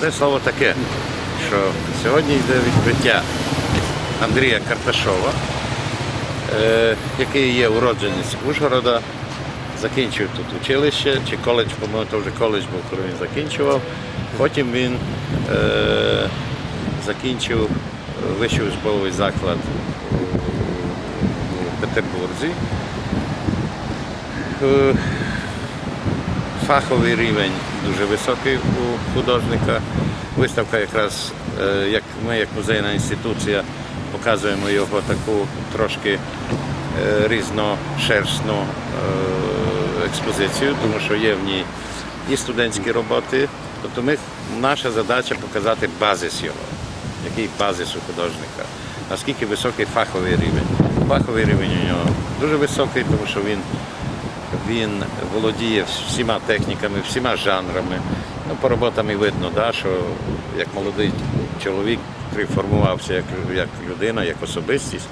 Це слово таке, що сьогодні йде відкриття Андрія Карташова, е, який є уродженець Ужгорода, закінчив тут училище чи коледж, по-моєму, то вже коледж був, коли він закінчував. Потім він е, закінчив вищий учбовий заклад у, у Петербурзі. Фаховий рівень дуже високий у художника. Виставка якраз, е, як ми, як музейна інституція, показуємо його таку трошки е, різношерстну е, експозицію, тому що є в ній і студентські роботи. Тобто ми, наша задача показати базис його, який базис у художника, наскільки високий фаховий рівень. Фаховий рівень у нього дуже високий, тому що він він володіє всіма техніками, всіма жанрами. Ну, по роботам і видно, да, що як молодий чоловік, формувався як, як людина, як особистість,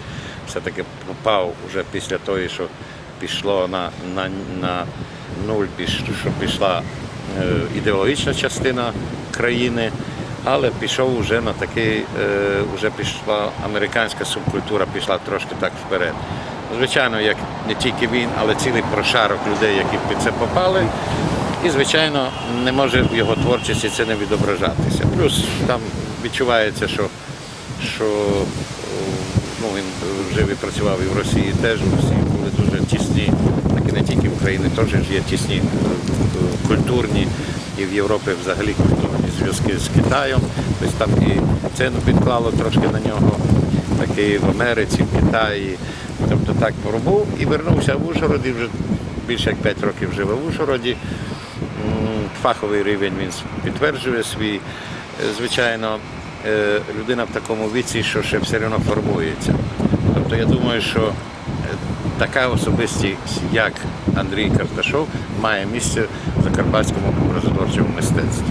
все-таки попав вже після того, що пішло на, на, на нуль, що пішла е, ідеологічна частина країни, але пішов вже на такий, е, вже пішла американська субкультура, пішла трошки так вперед. Звичайно, як не тільки він, але цілий прошарок людей, які під це попали. І, звичайно, не може в його творчості це не відображатися. Плюс там відчувається, що, що ну, він жив і працював і в Росії теж. В Росії були дуже тісні, так і не тільки в Україні, теж є тісні е, культурні і в Європі взагалі культурні зв'язки з Китаєм. Тобто там і це підклало трошки на нього, так і в Америці, в Китаї. Так поробив і вернувся в Ужгород вже більше як 5 років живе в Ужгороді. Фаховий рівень він підтверджує свій. Е, Звичайно, е, людина в такому віці, що ще все одно формується. Тобто я думаю, що е, така особистість, як Андрій Карташов, має місце в закарпатському образотворчому мистецтві.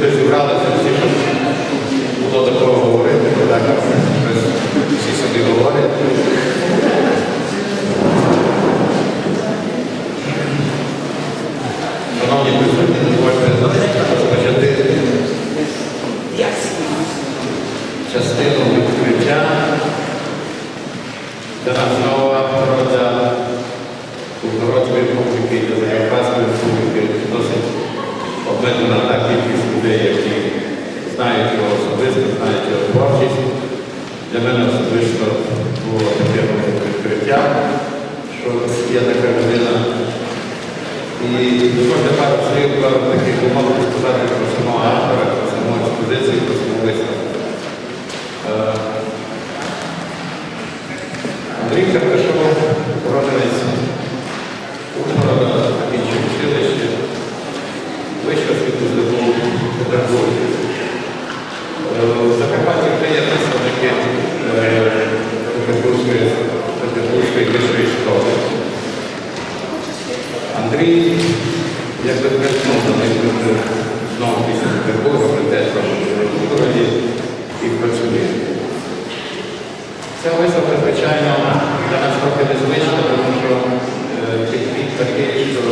Ви зібралися всі, щоб було такого говорити, так всі собі говорять. Шановні присутні, дозвольте розпочати частину відкриття. Це основа природа Ужгородської публіки та Закарпатської публіки досить обмежена та кількість людей, які знають його особисто, знають його творчість. Для мене особисто було таке відкриття, що є така людина. І дозвольте пару слів про таких умов сказати про самого автора, про саму експозицію, про саму виставку. Е, Андрій Карташов, уроженець Ужгорода, закінчив училище, вищу освіту здобув в Петербурзі. Е, В Закарпатті вже є представники е, Петербурзької Петербурзької вищої школи. Андрій, як би присунув, знову після Петербурга, про те, що в Ужгороді і працює. Ця виставка, звичайно, для нас трохи незвична, тому що е, підхід такий, що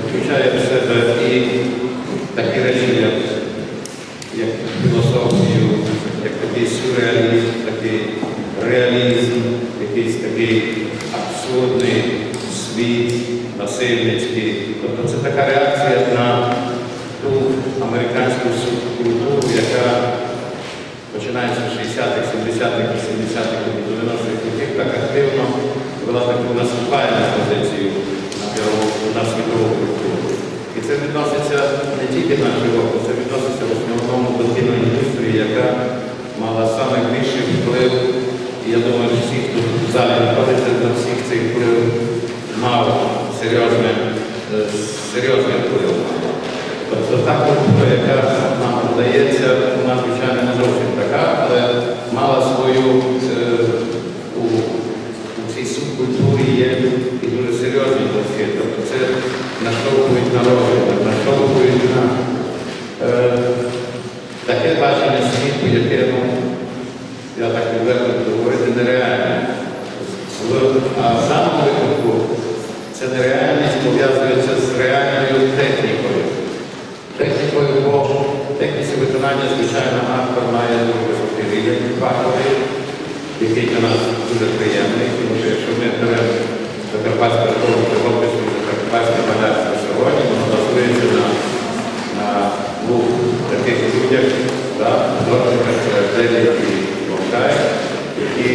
включає в себе і речі, як, філософію, як такий сюрреалізм, такий реалізм, якийсь такий абсурдний світ, насильницький. Тобто це така реакція на ту американську субкультуру, яка починаючи з 60-х, 70-х, 80-х, 90-х років, так активно вела таку наступальну позицію на, біологу- на світову культуру. І це відноситься не тільки на живопис, це відноситься в основному до кіноіндустрії, яка мала найбільший вплив. І я думаю, що всі, хто в залі знаходиться, на всіх цих вплив мав е, серйозний вплив. Тобто та культура, яка да, художниках Делі і Вовкай, які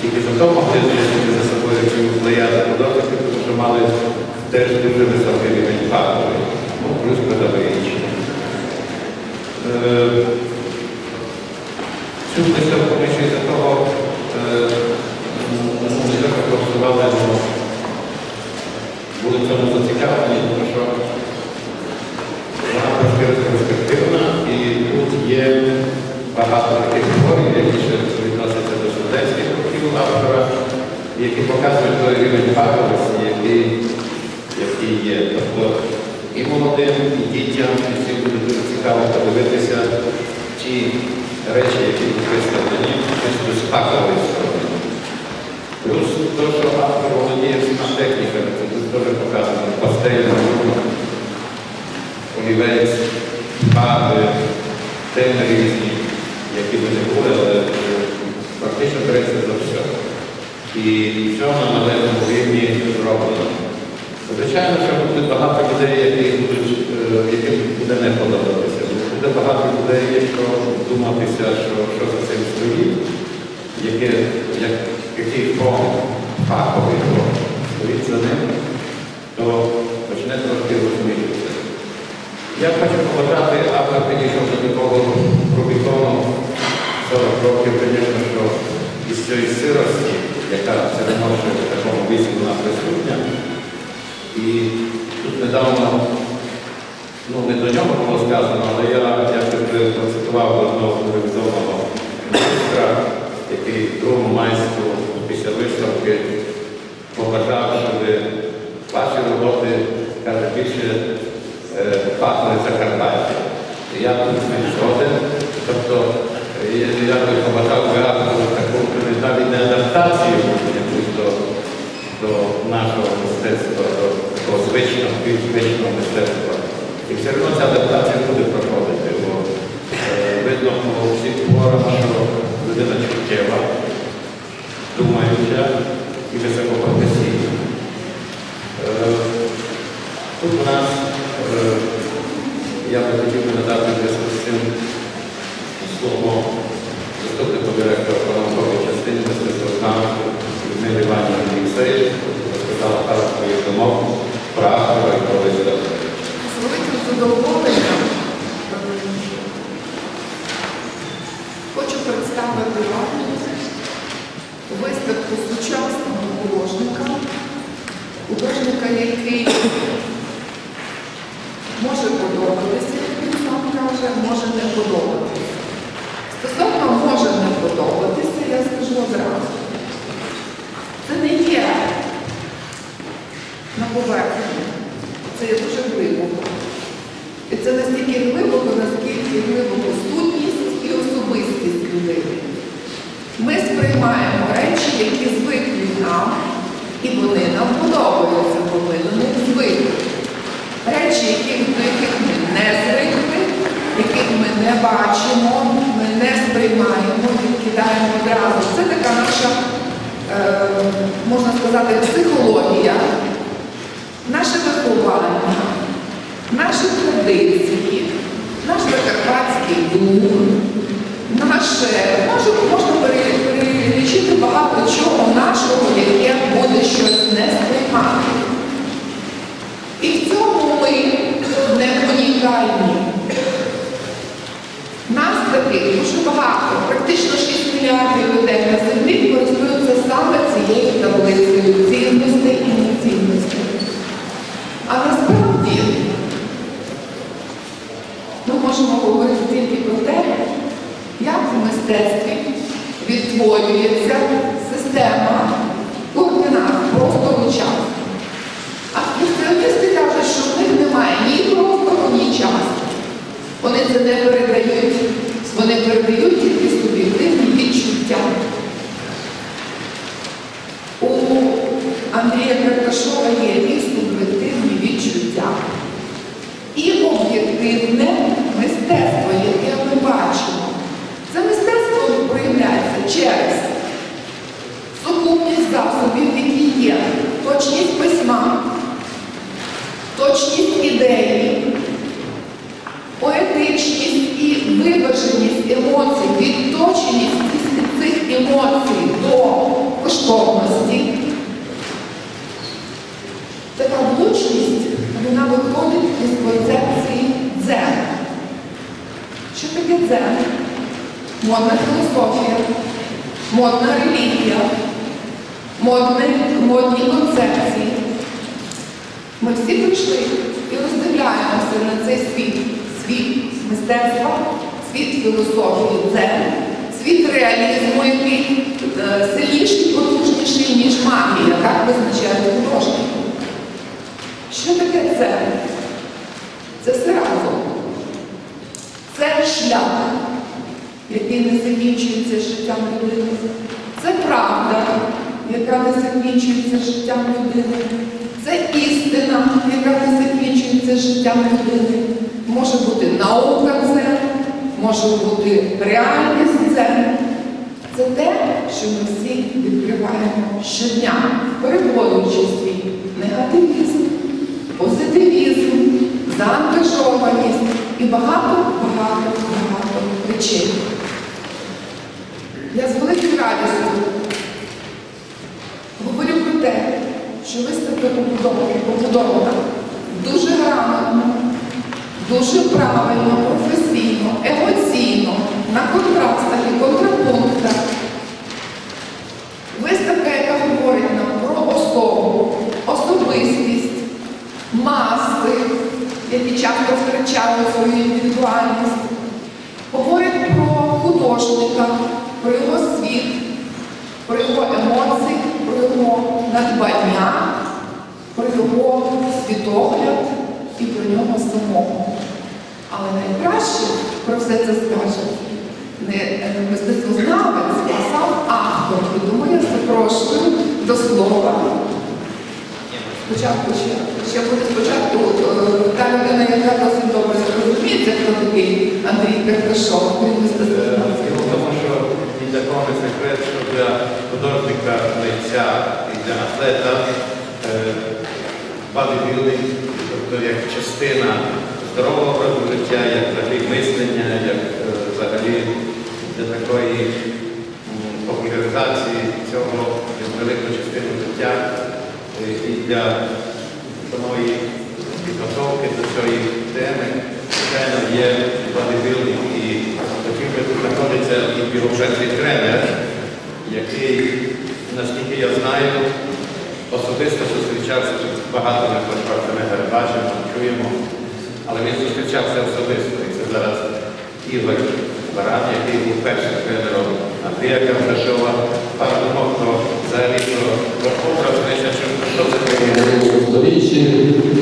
тільки за то могли знайти за собою цю плеяду художників, тому що мали теж дуже високий рівень фаховий, ну, плюс педагогічний. Е, Цю виставку ми ще й за того е, ну, не так працювали, але багато таких творів, які ще відносяться до студентських років автора, які показують той рівень фаховості, який, який є. Тобто і молодим, і дітям, і всім буде дуже цікаво подивитися ті речі, які тут виставлені, чисто з фахової сторони. Плюс те, що автор володіє всіма техніками, це тут теж показано, пастельна, олівець, фарби, теми різні, які були, але е, практично береться за все. І все на належному рівні зроблено. Звичайно, що буде багато людей, які будуть, е, яким буде не подобатися. Буде багато людей, якщо думатися, що, що за цим стоїть, яке, як, який фон фаховий фон стоїть за ним, то почне трошки. Я хочу побажати, автор підійшов до такого Рубікону 40 років, звісно, що із цієї сирості, яка все одно в такому віці вона присутня. І тут недавно, ну не до нього було сказано, але я якось процитував одного дуже відомого майстра, який другому майстру після виставки побажав, щоб ваші роботи, каже, більше е, пахли Закарпаття. Я тут згоден. Тобто я, би побажав автору таку навіть не адаптацію якусь до, до нашого мистецтва, до такого звичного, звичного мистецтва. І все одно ця адаптація буде проходити, бо видно по всіх творах, що людина чуттєва, думаюча і високопрофесійна. Е, Тут у нас, е, я би хотів би надати в зв'язку з цим слово заступнику директора промислової частини мистецтвознавства Людмилі Іванівні Олексеєв, розказала пару своїх думок про автора і про виставку. З великим задоволенням е, хочу представити вам виставку сучасного художника, художника, який може подобатися, як він сам каже, може не подобатися. Стосовно може не подобатися, я скажу одразу. Це не є на поверхні. Це є дуже глибоко. І це настільки глибоко, наскільки глибоко сутність і особистість людини. Ми сприймаємо речі, які звикли нам, і вони нам подобаються, бо ми до них звикли. Речі, яких, до яких ми не звикли, яких ми не бачимо, ми не сприймаємо, відкидаємо одразу. Це така наша, е, можна сказати, психологія наше do nasze Андрія Карташова є і суб'єктивні відчуття, і об'єктивне мистецтво, яке прийшли і роздивляємося на цей світ, світ мистецтва, світ філософії дзен, світ реалізму, який е, сильніший, потужніший, ніж магія, так визначає художник. Що таке це? Це все разом. Це шлях, який не закінчується життям людини. Це правда, яка не закінчується життям людини. Це істина, яка не закінчується життям людини. Може бути наука це, може бути реальність це. Це те, що ми всі відкриваємо щодня, переводячи свій негативізм, позитивізм, заангажованість і багато-багато багато речей. Я з великою радістю говорю про те, що виставка побудована, побудована дуже грамотно, дуже правильно, професійно, емоційно, на контрастах і контрапунктах. Виставка, яка говорить нам про особу, особистість, маси, які часто втрачають свою індивідуальність, говорить про художника, про його світ, про його емоції, про його надбання, про його світогляд і про нього самого. Але найкраще про все це скаже не е, мистецтвознавець, а сам автор. Я запрошую до слова. Спочатку ще, ще буде спочатку е, та людина, яка досить добре розуміється, хто такий Андрій Карташов, він мистецтвознавець. Тому, що ні для кого не секрет, що для художника, митця і для атлета е, тобто як частина здорового образу життя, як взагалі мислення, як е, взагалі для такої популяризації цього велику частину життя е, і для самої підготовки до цієї теми, звичайно, є бодібілдинг і таким знаходиться і біографічний тренер, який, наскільки я знаю, особисто зустрічався багато ми спортсменів бачимо, чуємо, але він зустрічався особисто. І це зараз Ігор Баран, який був першим тренером Андрія Каврашова, пара думок про взагалі про, образ Леся, що це сторіччі,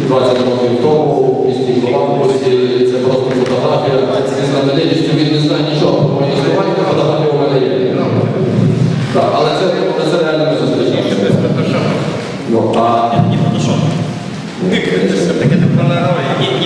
20 років тому, в місті Коламбусі, це просто фотографія. З незалежністю він не знає нічого. Мої слова, фотографія у мене є. Так, але це, реально не зустрічаємося. Без фотошопу. Ну, а, Не фотошоп. Це не проларовує. Не, не фотошоп.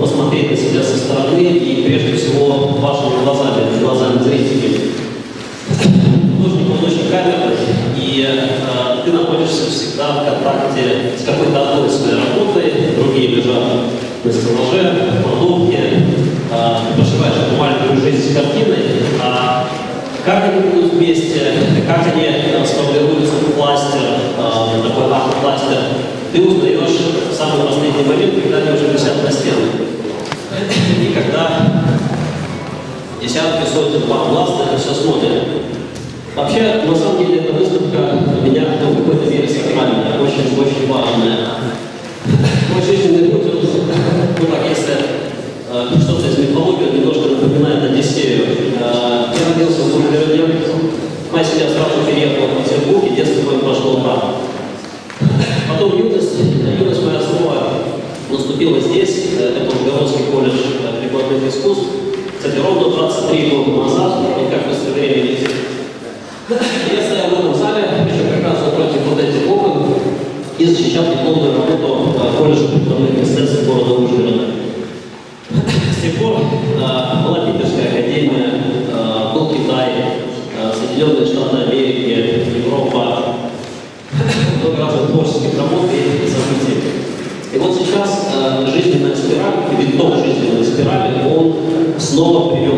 Посмотреть на себя со стороны и прежде всего вашими глазами, глазами зрителей. Художник, он очень камерный, и э, ты находишься всегда в контакте с какой-то одной своей работой, другие лежат на стеллаже, в кладовке, э, пошиваешь эту маленькую жизнь картиной, а как они будут вместе, как они э, сформируются в пластер, э, такой арт-пластер, ты узнаешь в самый последний момент, когда они уже висят на стенах. И когда десятки, сотни, два класса, это все смотрят. Вообще, на самом деле, эта выставка для меня в какой-то мере сакральная, очень-очень важная. Мой жизненный путь, ну так, если э, что-то из мифологии, немножко напоминает Одиссею. Э, я родился в Губерне, мать семья сразу переехала в Петербург, и детство мое прошло там. Потом юность, юность моя снова наступила здесь, э, это Ужгородский колледж э, прикладных искусств. Кстати, ровно 23 года назад, и как быстро время летит, я стоял в этом зале, причем как раз напротив вот этих окон, и защищал дипломную работу э, колледжа прикладных искусств города Ужгорода. Спираль, виток жизненной спирали, он снова привел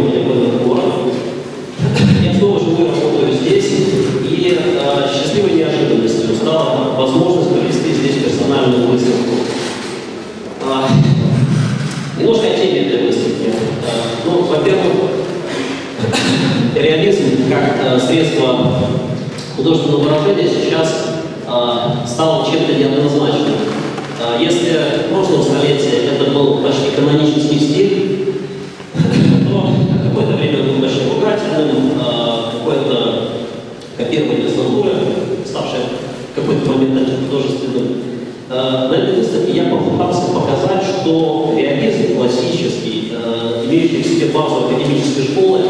академической школы,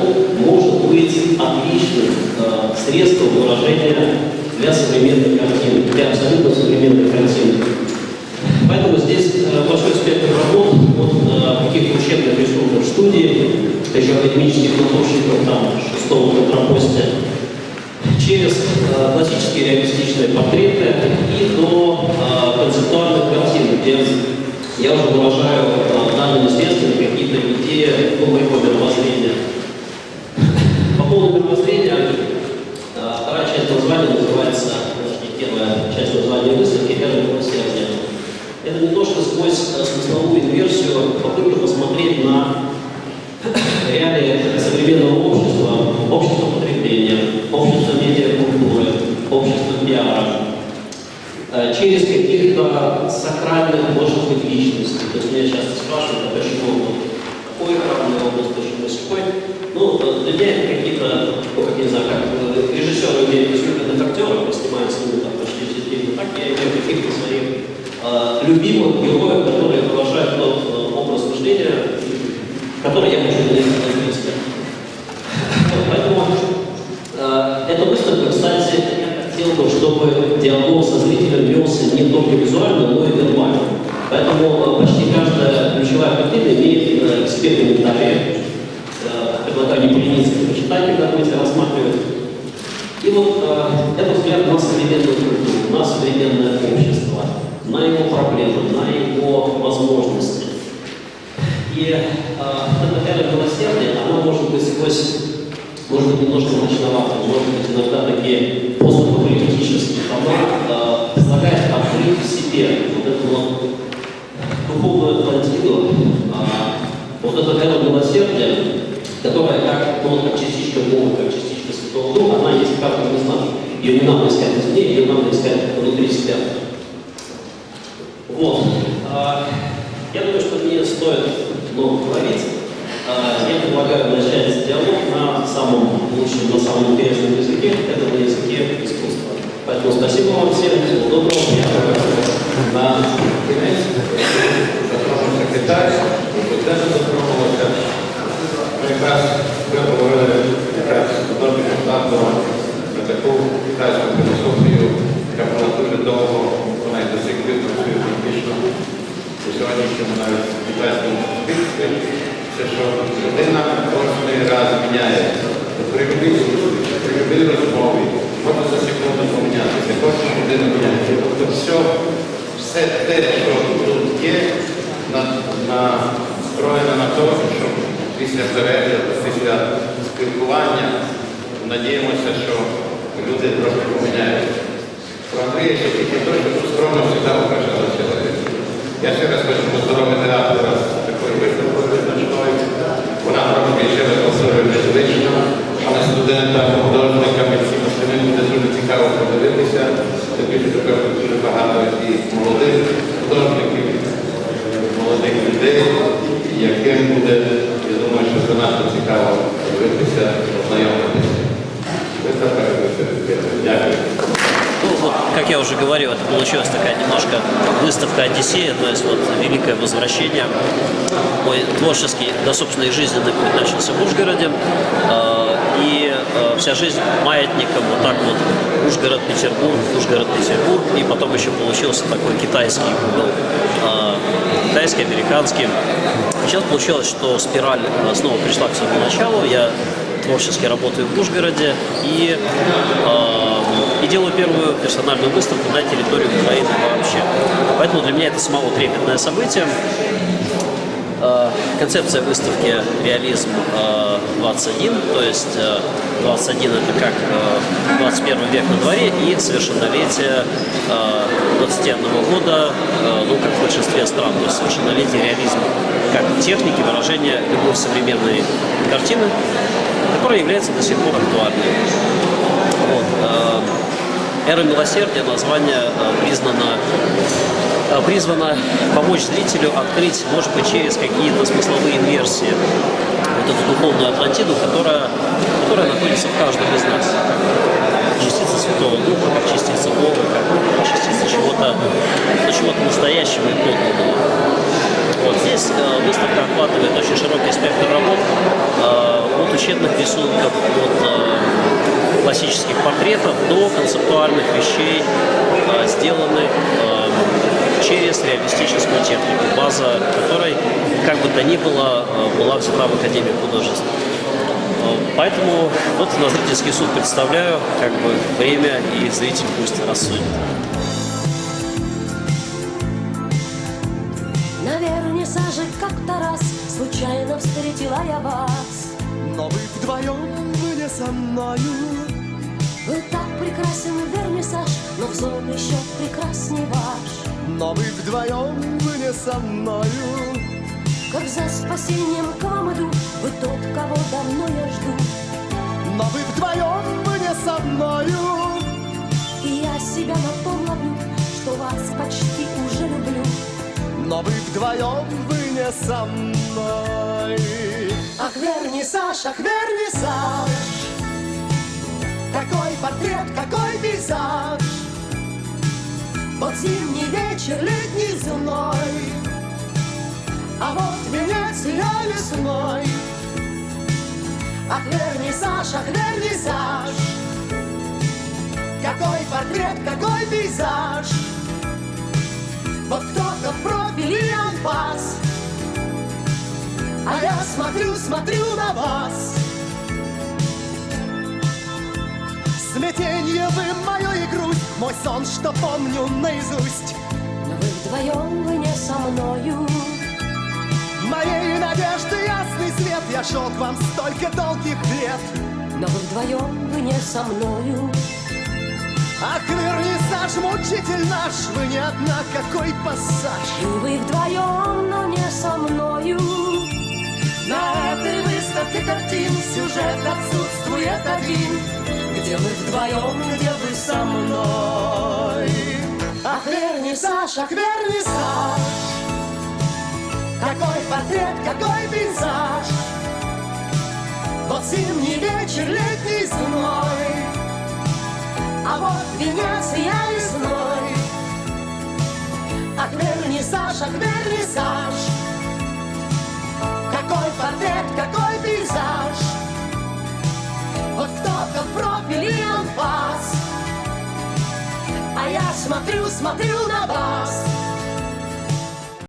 может быть отличным э, средством выражения для современных картин, для абсолютно современных картин. Поэтому здесь э, большой спектр работ от э, каких-то учебных рисунков студии, еще академических натурщиков там шестого контрапосте, через э, классические реалистичные портреты и до э, концептуальных картин, где я уже выражаю э, данными следствия какие-то идеи ну, моего мировоззрения. Немножко сквозь э, смысловую инверсию попытка посмотреть на реалии современного общества, общества потребления, общества медиакультуры, общества пиара, э, через каких-то сакральных, может быть, личностей. То есть меня часто спрашивают, а почему такой храмный образ, почему сякой. Ну, э, для меня это какие-то, ну, как не знаю, как режиссеры имеют искусственных актеров, снимают с ними там почти все фильмы, так я имею каких-то своих любимых героев, которые выражают тот э, образ мышления, который я хочу донести Поэтому э, эта выставка, кстати, хотел бы, чтобы диалог со зрителем велся не только визуально, но и вербально. Поэтому э, почти каждая ключевая картина имеет э, себе комментарии. Э, Предлагаю не полениться, почитать, когда будете рассматривать. И вот это взгляд на современную культуру, на современное общество, на его проблемы, на его возможности. И э, вот эта эра милосердия, она может быть сквозь, может быть, немножко мрачноватая, может быть, иногда такие постапокалиптические. Она э, предлагает открыть в себе вот эту вот духовную Атлантиду, а, вот эта эра милосердия, которая как, ну, как частичка Бога, как частичка Святого Духа, она есть в каждом из нас. Ее не надо искать извне, ее надо искать внутри себя. Вот. А, Я думаю, что не стоит много говорить. А, Я предлагаю начать диалог на самом лучшем, на самом интересном языке, это на языке искусства. Поэтому спасибо вам всем, всего доброго, приятного. На Запрошую люди трошки поміняють. В Андрії ще тільки той, що скромно завжди вражала чоловік. Я ще раз хочу поздоровити автора такої виставки визначної. Вона трошки ще виконує безлично, але студентам, художникам, всім остальним буде дуже цікаво подивитися. Тобі що тепер дуже багато і молодих художників, молодих людей, яким буде, я думаю, що занадто цікаво подивитися, познайомитися. Уже говорил, это получилась такая немножко выставка Одиссея, то есть вот великое возвращение. Мой творческий, да, собственно, и жизненный путь начался в Ужгороде. Э, И э, вся жизнь маятником вот так вот Ужгород-Петербург, Ужгород-Петербург. И потом еще получился такой китайский угол. э, Китайский, американский. Сейчас получилось, что спираль снова пришла к своему началу. Я творчески работаю в Ужгороде и, э, и делаю первую персональную выставку на территории Украины вообще. Поэтому для меня это самого трепетное событие. Э, Концепция выставки «Реализм э, 21», то есть э, 21 это как э, 21 век на дворе и совершеннолетие э, 21 года, э, ну как в большинстве стран, то есть совершеннолетие реализма как техники выражения любой современной картины, которая является до сих пор актуальной. Эра милосердия название э, признано э, призвано помочь зрителю открыть, может быть, через какие-то смысловые инверсии вот эту духовную Атлантиду, которая, которая находится в каждом из нас. Частица Святого Духа, как частица Бога, как частица чего-то, ну, чего-то настоящего и подлинного. Вот здесь э, выставка охватывает очень широкий спектр работ, э, от учебных рисунков, от э, классических портретов до концептуальных вещей, э, сделанных э, через реалистическую технику, база которой, как бы то ни было, э, была взята в Академии художеств. Поэтому вот на зрительский суд представляю, как бы время и зритель пусть рассудит. На вернисаже как-то раз случайно встретила я вас. Но вы вдвоем были со мною Вы так прекрасен вернисаж, но взор еще прекрасней ваш. Но вы вдвоем были со мною Как за спасением к вам иду, вы тот, кого давно я жду. Но вы вдвоем были со мною И я себя на том ловлю, что вас почти уже люблю. Но вы вдвоем вы не со мной Ах, вернисаж, ах, вернисаж, Какой портрет, какой пейзаж. Вот зимний вечер, летний зной. А вот венец я лесной Ах, вернисаж, ах, вернисаж, Какой портрет, какой пейзаж. Вот кто-то в профиле анфас А я смотрю, смотрю на вас Смятенье вы мою и грусть Мой сон, что помню наизусть. Но вы вдвоем, вы не со мною. Моей надежды ясный свет Я шел к вам столько долгих лет. Но вы вдвоем, вы не со мною. Ах, вернисаж, мучитель наш Вы не одна, какой пассаж. И вы вдвоем, но не со мною. На этой выставке картин Сюжет отсутствует один Где мы вдвоем, где вы со мной? Ах, вернисаж, ах, вернисаж Какой портрет, какой пейзаж. Вот зимний вечер, летний зной А вот венец я лесной Ах, вернисаж, ах, вернисаж Какой портрет, какой пейзаж кто-то в анфас а я смотрю, смотрю на вас